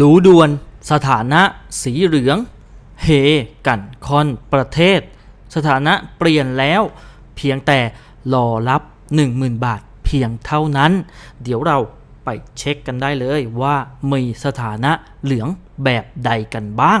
ดูดวน สถานะสีเหลือง เฮ กันคอนประเทศ สถานะเปลี่ยนแล้ว เพียงแต่รอรับ 10,000 บาทเพียงเท่านั้น เดี๋ยวเราไปเช็คกันได้เลยว่ามีสถานะเหลืองแบบใดกันบ้าง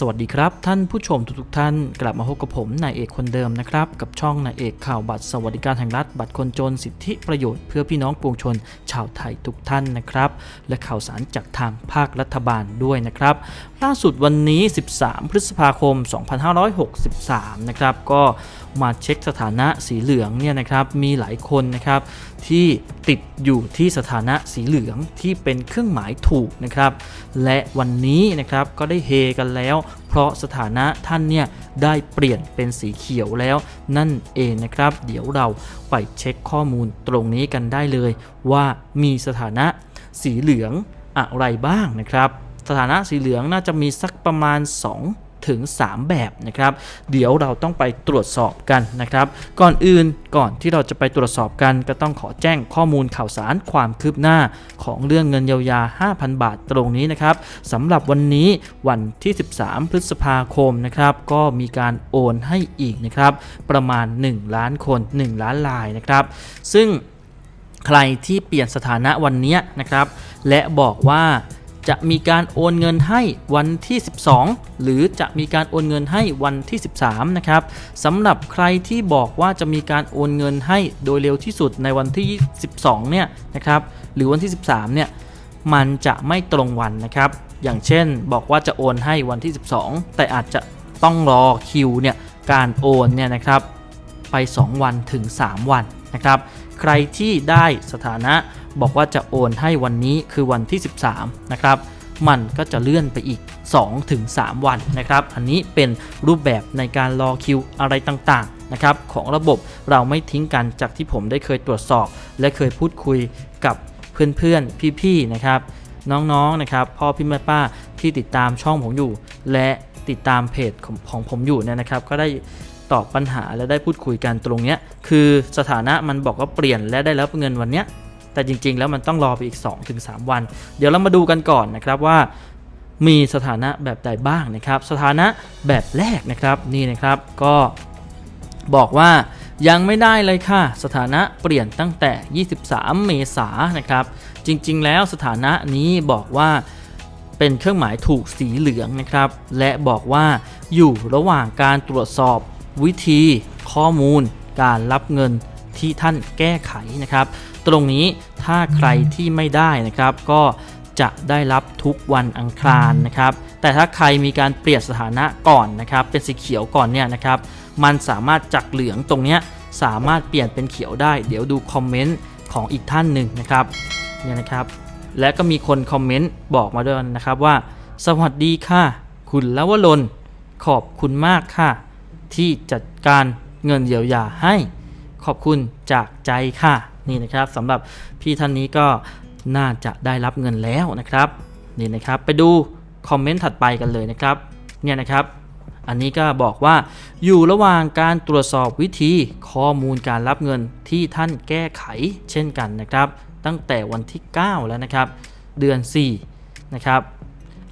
สวัสดีครับท่านผู้ชมทุกๆท่าน กลับมาพบกับผมนายเอกคนเดิมนะครับ กับช่องนายเอกข่าวบัตรสวัสดิการแห่งรัฐ บัตรคนจนสิทธิประโยชน์เพื่อพี่น้องปวงชนชาวไทยทุกท่านนะครับ และข่าวสารจากทางภาครัฐบาลด้วยนะครับ ล่าสุดวันนี้ 13 พฤษภาคม 2563 นะครับ ก็มาเช็คสถานะสีเหลืองเนี่ยนะครับมีหลายคนนะครับที่ติดอยู่ที่สถานะสีเหลืองที่เป็นเครื่องหมายถูกนะครับ และวันนี้นะครับก็ได้เฮกันแล้วเพราะสถานะท่านเนี่ยได้เปลี่ยนเป็นสีเขียวแล้วนั่นเองนะครับ เดี๋ยวเราไปเช็คข้อมูลตรงนี้กันได้เลย ว่ามีสถานะสีเหลืองอะไรบ้างนะครับ สถานะสีเหลืองน่าจะมีสักประมาณ 2 ถึง 3 แบบนะครับ เดี๋ยวเราต้องไปตรวจสอบกันนะครับ ก่อนอื่นก่อนที่เราจะไปตรวจสอบกัน ก็ต้องขอแจ้งข้อมูลข่าวสารความคืบหน้าของเรื่องเงินเยียวยา 5,000 บาทตรงนี้นะครับสำหรับวันนี้วันที่ 13 พฤษภาคมนะครับ ก็มีการโอนให้อีกนะครับ ประมาณ 1 ล้านคน 1 ล้านลายนะครับ ซึ่งใครที่เปลี่ยนสถานะวันนี้นะครับ และบอกว่า จะมีการโอนเงินให้วันที่ 12 หรือจะมีการโอนเงินให้วันที่ 13 นะครับสำหรับใครที่บอกว่าจะมีการโอนเงินให้โดยเร็วที่สุดในวันที่ 12 เนี่ยนะครับหรือวันที่ 13 เนี่ยมันจะไม่ตรงวันนะครับ อย่างเช่นบอกว่าจะโอนให้วันที่ 12 แต่อาจจะต้องรอคิวเนี่ยการโอนเนี่ยนะครับไป 2 วันถึง 3 วันนะครับ ใครที่ได้สถานะ บอกว่าจะโอนให้วันนี้คือวันที่ 13 นะครับ มันก็จะเลื่อนไปอีก2ถึง3วันนะครับ อันนี้เป็นรูปแบบในการรอคิวอะไรต่างๆนะครับของระบบเราไม่ทิ้งกันจากที่ผมได้เคยตรวจสอบ และเคยพูดคุยกับเพื่อนๆ พี่ๆ นะครับ น้องๆ นะครับ พ่อพี่แม่ป้าที่ติดตามช่องผมอยู่ และติดตามเพจของของผมอยู่เนี่ยนะครับ ก็ได้ตอบปัญหาและได้พูดคุยกันตรงเนี้ยคือสถานะมันบอกว่าเปลี่ยนและได้รับเงินวันเนี้ย แต่จริง ๆ แล้วมันต้องรอไปอีก 2-3 วัน เดี๋ยวเรามาดูกันก่อนนะครับว่ามีสถานะแบบใดบ้างนะครับ สถานะแบบแรกนะครับนี่นะครับก็บอกว่ายังไม่ได้เลยค่ะ สถานะเปลี่ยนตั้งแต่ 23 เมษายนนะครับ จริง ๆ แล้วสถานะนี้บอกว่าเป็นเครื่องหมายถูกสีเหลืองนะครับ และบอกว่าอยู่ระหว่างการตรวจสอบวิธีข้อมูล การรับเงินที่ท่านแก้ไขนะครับ ตรงนี้ถ้าใครที่ไม่ได้นะครับ ก็จะได้รับทุกวันอังคารนะครับ แต่ถ้าใครมีการเปลี่ยนสถานะก่อนนะครับ เป็นสีเขียวก่อนเนี่ยนะครับ มันสามารถจากเหลืองตรงเนี้ยสามารถเปลี่ยนเป็นเขียวได้ เดี๋ยวดูคอมเมนต์ของอีกท่านหนึ่งนะครับเนี่ยนะครับ และก็มีคนคอมเมนต์บอกมาด้วยนะครับว่า สวัสดีค่ะ คุณลวลนขอบคุณมากค่ะ ที่จัดการเงินเยียวยาให้ ขอบคุณจากใจค่ะ นี่นะครับสำหรับพี่ท่านนี้ก็น่าจะได้รับเงินแล้วนะครับนี่นะครับไปดูคอมเมนต์ถัดไปกันเลยนะครับเนี่ยนะครับ อันนี้ก็บอกว่าอยู่ระหว่างการตรวจสอบวิธีข้อมูลการรับเงินที่ท่านแก้ไขเช่นกันนะครับ ตั้งแต่วันที่ 9 แล้วนะครับ เดือน 4 นะครับ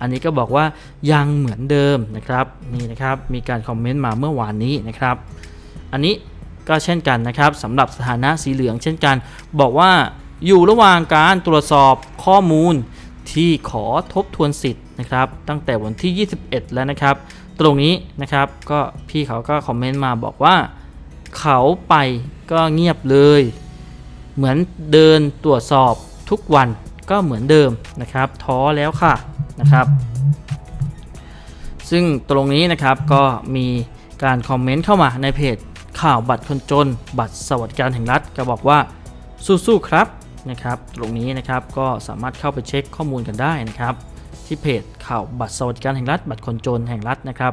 อันนี้ก็บอกว่ายังเหมือนเดิมนะครับนี่นะครับมีการคอมเมนต์มาเมื่อวานนี้นะครับ อันนี้ ก็เช่นกันนะครับสำหรับสถานะสีเหลืองเช่นกัน บอกว่าอยู่ระหว่างการตรวจสอบข้อมูลที่ขอทบทวนสิทธิ์นะครับตั้งแต่วันที่ 21 แล้วนะครับ ตรงนี้นะครับก็พี่เขาก็คอมเมนต์มาบอกว่า เขาไปก็เงียบเลย เหมือนเดินตรวจสอบทุกวันก็เหมือนเดิมนะครับท้อแล้วค่ะนะครับซึ่งตรงนี้นะครับก็มีการคอมเมนต์เข้ามาในเพจ ข่าวบัตรคนจน บัตรสวัสดิการแห่งรัฐก็บอกว่าสู้ๆครับนะครับตรงนี้นะครับก็สามารถเข้าไปเช็คข้อมูลกันได้นะครับ ที่เพจข่าวบัตรสวัสดิการแห่งรัฐ บัตรคนจนแห่งรัฐนะครับ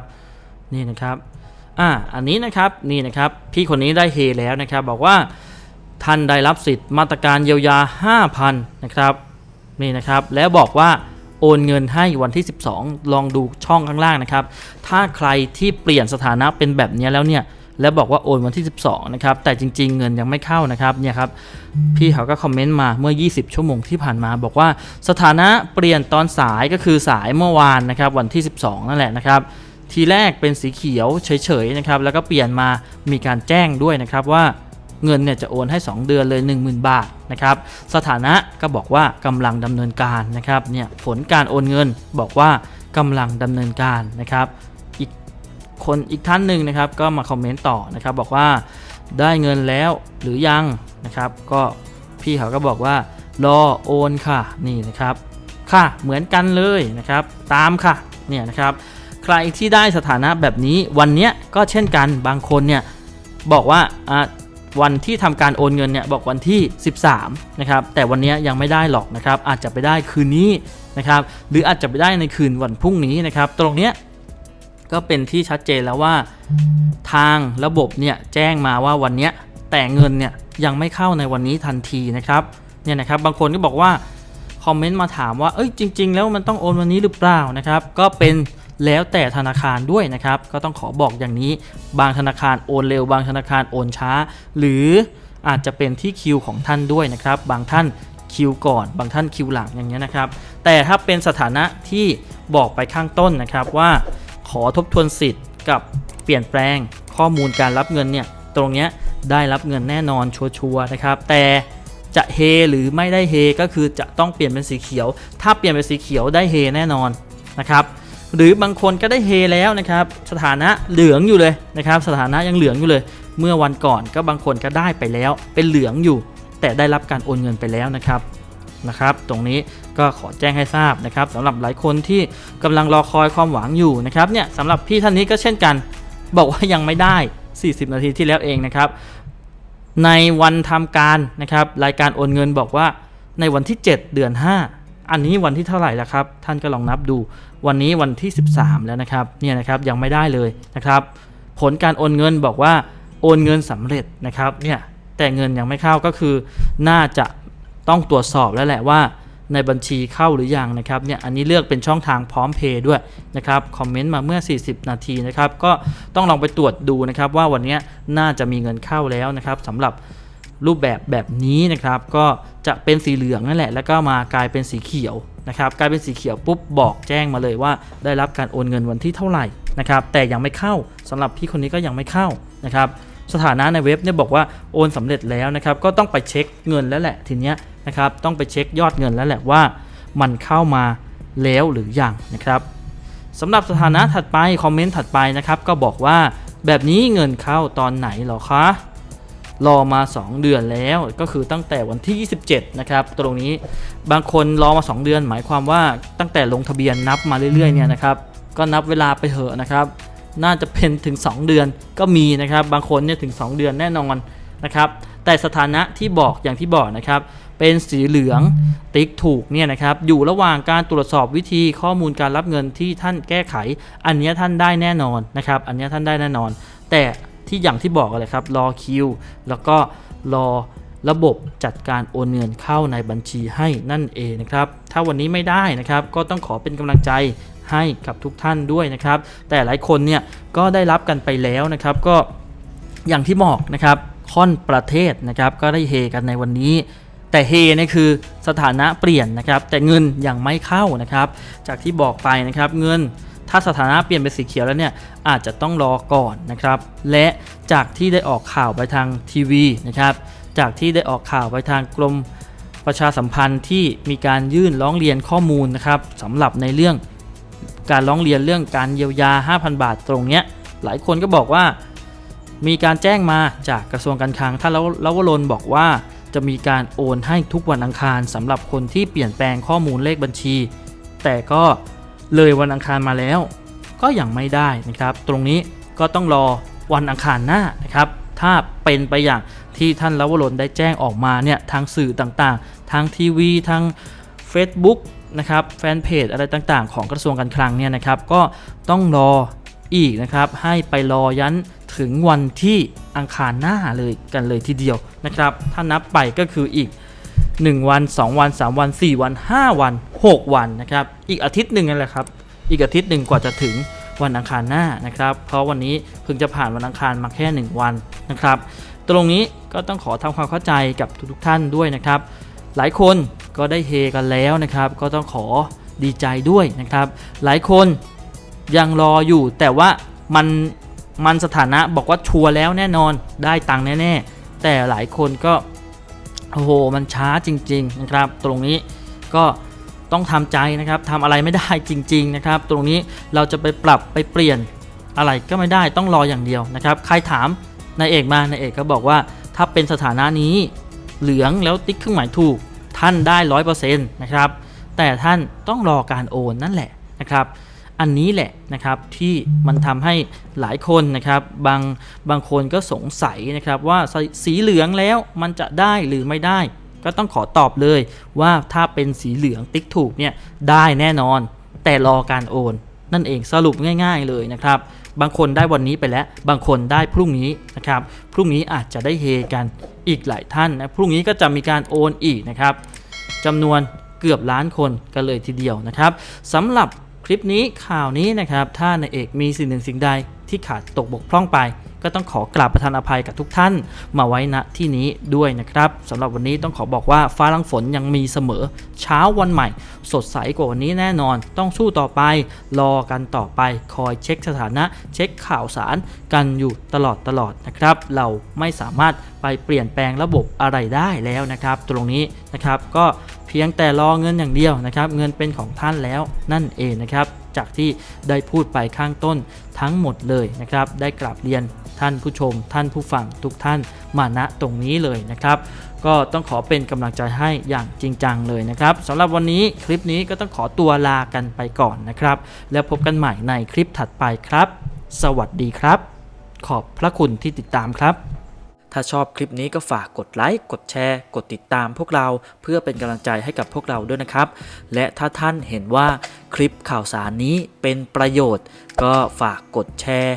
นี่นะครับอ่าอันนี้นะครับนี่นะครับพี่คนนี้ได้เฮแล้วนะครับ บอกว่าท่านได้รับสิทธิ์มาตรการเยียวยา 5,000นะครับนี่นะครับแล้วบอกว่าโอนเงินให้วันที่ 12 ลองดูช่องข้างล่างนะครับ ถ้าใครที่เปลี่ยนสถานะเป็นแบบนี้แล้วเนี่ย แล้วบอกว่าโอนวันที่ 12 นะครับ แต่จริง ๆ เงินยังไม่เข้านะครับ เนี่ยครับ พี่เขาก็คอมเมนต์มาเมื่อ 20 ชั่วโมงที่ผ่านมา บอกว่าสถานะเปลี่ยนตอนสายก็คือสายเมื่อวานนะครับ วันที่ 12 นั่นแหละนะครับ ทีแรกเป็นสีเขียวเฉยๆนะครับ แล้วก็เปลี่ยนมามีการแจ้งด้วยนะครับว่าเงินเนี่ยจะโอนให้ 2 เดือนเลย 10,000 บาทนะครับสถานะก็บอกว่ากำลังดำเนินการนะครับเนี่ยผลการโอนเงินบอกว่ากำลังดำเนินการนะครับ คนอีกท่านหนึ่งนะครับ ก็มาคอมเมนต์ต่อนะครับ บอกว่าได้เงินแล้วหรือยังนะครับ ก็พี่เขาก็บอกว่ารอโอนค่ะนี่นะครับ ค่ะเหมือนกันเลยนะครับ ตามค่ะเนี่ยนะครับ ใครที่ได้สถานะแบบนี้วันเนี้ยก็เช่นกันบางคนเนี่ยบอกว่าอะวันที่ทำการโอนเงินเนี่ยบอกวันที่ 13นะครับแต่วันเนี้ยยังไม่ได้หรอกนะครับอาจจะไปได้คืนนี้นะครับหรืออาจจะไปได้ในคืนวันพรุ่งนี้นะครับ ตรงเนี้ย ก็เป็นที่ชัดเจนแล้วว่า ทางระบบเนี่ยแจ้งมาว่าวันนี้แต่เงินเนี่ยยังไม่เข้าในวันนี้ทันทีนะครับเนี่ยนะครับบางคนก็บอกว่าคอมเมนต์มาถามว่าเอ้ยจริง ๆ แล้วมันต้องโอนวันนี้หรือเปล่านะครับ ก็เป็นแล้วแต่ธนาคารด้วยนะครับ ก็ต้องขอบอกอย่างนี้ บางธนาคารโอนเร็ว บางธนาคารโอนช้า หรืออาจจะเป็นที่คิวของท่านด้วยนะครับ บางท่านคิวก่อน บางท่านคิวหลังอย่างเงี้ยนะครับ แต่ถ้าเป็นสถานะที่บอกไปข้างต้นนะครับว่า อทบทวนสิทธิ์กับเปลี่ยนแปลงข้อมูลการรับเงินเนี่ยตรงเนี้ยได้รับเงินแน่นอนชัวร์นะครับ แต่จะเฮหรือไม่ได้เฮก็คือจะต้องเปลี่ยนเป็นสีเขียว ถ้าเปลี่ยนเป็นสีเขียวได้เฮแน่นอนนะครับหรือบางคนก็ได้เฮแล้วนะครับ สถานะเหลืองอยู่เลยนะครับ สถานะยังเหลืองอยู่เลย เมื่อวันก่อนก็บางคนก็ได้ไปแล้ว เป็นเหลืองอยู่ แต่ได้รับการโอนเงินไปแล้วนะครับ นะครับ ตรงนี้ก็ขอแจ้งให้ทราบนะครับสำหรับหลายคนที่กำลังรอคอยความหวังอยู่นะครับเนี่ยสำหรับพี่ท่านนี้ก็เช่นกัน บอกว่ายังไม่ได้ 40 นาทีที่แล้วเองนะครับ ในวันทำการนะครับรายการโอนเงินบอกว่าในวันที่ 7 เดือน 5 อันนี้วันที่เท่าไหร่แล้วครับ ท่านก็ลองนับดูวันนี้วันที่ 13 แล้วนะครับเนี่ยนะครับยังไม่ได้เลยนะครับ ผลการโอนเงินบอกว่าโอนเงินสำเร็จนะครับเนี่ยแต่เงินยังไม่เข้าก็คือน่าจะ ต้องตรวจสอบแล้วแหละว่าในบัญชีเข้าหรือยังนะครับเนี่ยอันนี้เลือกเป็นช่องทางพร้อมเพย์ด้วยนะครับคอมเมนต์มาเมื่อ 40 นาทีนะครับก็ต้องลองไปตรวจดูนะครับว่าวันนี้น่าจะมีเงินเข้าแล้วนะครับสำหรับรูปแบบแบบนี้นะครับ ก็จะเป็นสีเหลืองนั่นแหละ แล้วก็มากลายเป็นสีเขียวนะครับกลายเป็นสีเขียวปุ๊บบอกแจ้งมาเลยว่า ได้รับการโอนเงินวันที่เท่าไหร่นะครับแต่ยังไม่เข้าสำหรับพี่คนนี้ก็ยังไม่เข้านะครับ สถานะในเว็บเนี่ยบอกว่าโอนสำเร็จแล้วนะครับก็ต้องไปเช็คเงินแล้วแหละทีเนี้ยนะครับต้องไปเช็คยอดเงินแล้วแหละว่า มันเข้ามาแล้วหรือยังนะครับสำหรับสถานะถัดไปคอมเมนต์ถัดไปนะครับก็บอกว่าแบบนี้เงินเข้าตอนไหนเหรอคะรอมา 2 เดือนแล้วก็คือตั้งแต่วันที่ 27 นะครับ ตรงนี้บางคนรอมา 2 เดือน หมายความว่าตั้งแต่ลงทะเบียนนับมาเรื่อยๆเนี่ยนะครับ ก็นับเวลาไปเถอะนะครับ น่าจะเป็นถึง 2 เดือนก็มีนะครับ บางคนเนี่ยถึง 2 เดือนแน่นอนนะครับ แต่สถานะที่บอกอย่างที่บอกนะครับ เป็นสีเหลืองติ๊กถูกเนี่ยนะครับอยู่ระหว่างการตรวจสอบวิธีข้อมูลการรับเงินที่ท่านแก้ไข อันนี้ท่านได้แน่นอนนะครับ อันนี้ท่านได้แน่นอน แต่ที่อย่างที่บอกเลยครับรอคิวแล้วก็รอระบบจัดการโอนเงินเข้าในบัญชีให้นั่นเองนะครับ ถ้าวันนี้ไม่ได้นะครับ ก็ต้องขอเป็นกำลังใจ ให้กับทุกท่านด้วยนะครับ แต่หลายคนเนี่ยก็ได้รับกันไปแล้วนะครับก็อย่างที่บอกนะครับค่อนประเทศนะครับก็ได้เฮกันในวันนี้แต่เฮนี่คือสถานะเปลี่ยนนะครับ แต่เงินยังไม่เข้านะครับ จากที่บอกไปนะครับเงินถ้าสถานะเปลี่ยนเป็นสีเขียวแล้วเนี่ยอาจจะต้องรอก่อนนะครับ และจากที่ได้ออกข่าวไปทางทีวีนะครับ จากที่ได้ออกข่าวไปทางกรมประชาสัมพันธ์ที่มีการยื่นร้องเรียนข้อมูลนะครับสำหรับในเรื่อง การร้องเรียนเรื่องการเยียวยา 5,000 บาทตรงเนี้ยหลายคนก็บอกว่า มีการแจ้งมาจากกระทรวงการคลังท่านลวรนบอกว่า จะมีการโอนให้ทุกวันอังคารสำหรับคนที่เปลี่ยนแปลงข้อมูลเลขบัญชี แต่ก็เลยวันอังคารมาแล้ว ก็ยังไม่ได้นะครับ ตรงนี้ก็ต้องรอวันอังคารหน้านะครับ ถ้าถ้าเป็นไปอย่างที่ท่านลวรนได้แจ้งออกมาเนี่ยทางสื่อต่างๆ ทางทีวีทาง Facebook นะครับแฟนเพจอะไรต่างๆ ของกระทรวงการคลังเนี่ยนะครับก็ต้องรออีกนะครับให้ไปรอยันถึงวันที่อังคารหน้าเลยกันเลยทีเดียวนะครับถ้านับไปก็คืออีก 1 วัน 2 วัน 3 วัน 4 วัน 5 วัน 6 วันนะครับอีกอาทิตย์หนึ่งนั่นแหละครับอีกอาทิตย์หนึ่งกว่าจะถึงวันอังคารหน้านะครับ เพราะวันนี้เพิ่งจะผ่านวันอังคารมาแค่ 1 วันนะครับ ตรงนี้ก็ต้องขอทำความเข้าใจกับทุกๆท่านด้วยนะครับ หลายคน ก็ได้เฮกันแล้วนะครับ ก็ต้องขอดีใจด้วยนะครับ หลายคนยังรออยู่ แต่ว่ามันมันสถานะบอกว่าชัวร์แล้วแน่นอนได้ตังค์แน่ๆ แต่หลายคนก็โอ้โหมันช้าจริง ๆนะครับ ตรงนี้ก็ต้องทำใจนะครับทำอะไรไม่ได้จริง ๆนะครับ ตรงนี้เราจะไปปรับไปเปลี่ยนอะไรก็ไม่ได้ต้องรออย่างเดียวนะครับ ใครถามนายเอกมานายเอกก็บอกว่าถ้าเป็นสถานะนี้เหลืองแล้วติ๊กเครื่องหมายถูก ท่านได้ร้อยเปอร์เซ็นต์นะครับ แต่ท่านต้องรอการโอนนั่นแหละนะครับ อันนี้แหละนะครับที่มันทำให้หลายคนนะครับบางบางคนก็สงสัยนะครับว่าสสีเหลืองแล้วมันจะได้หรือไม่ได้ ก็ต้องขอตอบเลยว่าถ้าเป็นสีเหลืองติ๊กถูกเนี่ยได้แน่นอน แต่รอการโอนนั่นเองสรุปง่าย ๆเลยนะครับ บางคนได้วันนี้ไปแล้ว บางคนได้พรุ่งนี้นะครับ พรุ่งนี้อาจจะได้เฮกันอีกหลายท่านนะ พรุ่งนี้ก็จะมีการโอนอีกนะครับ จำนวนเกือบล้านคนกันเลยทีเดียวนะครับสำหรับคลิปนี้ข่าวนี้นะครับ ถ้านายเอกมีสิ่งหนึ่งสิ่งใดที่ขาดตกบกพร่องไป ก็ต้องขอกราบประทานอภัยกับทุกท่านมาไว้ณที่นี้ด้วยนะครับสำหรับวันนี้ต้องขอบอกว่าฟ้าลังฝนยังมีเสมอเช้าวันใหม่ สดใสกว่าวันนี้แน่นอน ต้องสู้ต่อไป รอกันต่อไป คอยเช็คสถานะ เช็คข่าวสารกันอยู่ตลอดตลอดนะครับ เราไม่สามารถไปเปลี่ยนแปลงระบบอะไรได้แล้วนะครับ ตรงนี้นะครับก็เพียงแต่รอเงินอย่างเดียวนะครับ เงินเป็นของท่านแล้วนั่นเองนะครับ จากที่ได้พูดไปข้างต้นทั้งหมดเลยนะครับ ได้กราบเรียน ท่านผู้ชม ท่านผู้ฟังทุกท่านมาณตรงนี้เลยนะครับ ก็ต้องขอเป็นกำลังใจให้อย่างจริงจังเลยนะครับสำหรับวันนี้คลิปนี้ก็ต้องขอตัวลากันไปก่อนนะครับ แล้วพบกันใหม่ในคลิปถัดไปครับ สวัสดีครับ ขอบพระคุณที่ติดตามครับถ้าชอบคลิปนี้ก็ฝากกดไลค์ กดแชร์ กดติดตามพวกเราเพื่อเป็นกำลังใจให้กับพวกเราด้วยนะครับ และถ้าท่านเห็นว่าคลิปข่าวสารนี้เป็นประโยชน์ ก็ฝากกดแชร์